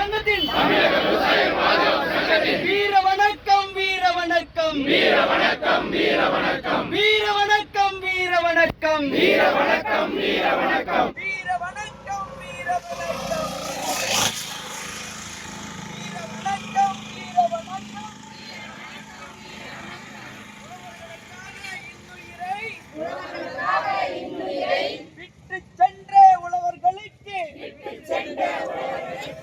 சங்கத்தின் வீர வணக்கம் வீர வணக்கம் வீர வணக்கம் வீர வணக்கம் வீர வணக்கம் வீர வணக்கம் வீர வணக்கம் வீர வணக்கம் வீர வணக்கம் வீர வணக்கம் வீர வணக்கம் வீர வணக்கம் உழவர்களுக்காக இன்னுயிரை விட்டு சென்ற உழவர்களுக்கு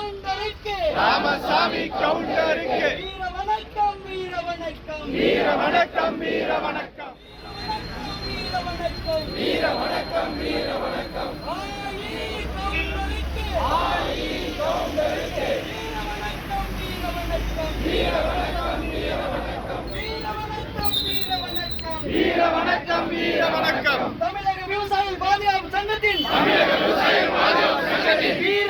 கவுண்டருக்கு. ராமசாமி கவுண்டருக்கு. வீர வணக்கம் வீர வணக்கம் வீர வணக்கம் வீர வணக்கம் வீர வணக்கம் வீர வணக்கம் வீர வணக்கம் ஆயி கவுண்டருக்கு. ஆயி கவுண்டருக்கு. வீர வணக்கம் வீர வணக்கம் வீர வணக்கம் வீர வணக்கம் வீர வணக்கம் வீர வணக்கம் வீர வணக்கம் தமிழக விவசாய பாதுகாப்பு சங்கத்தின் வீர வணக்கம் வீர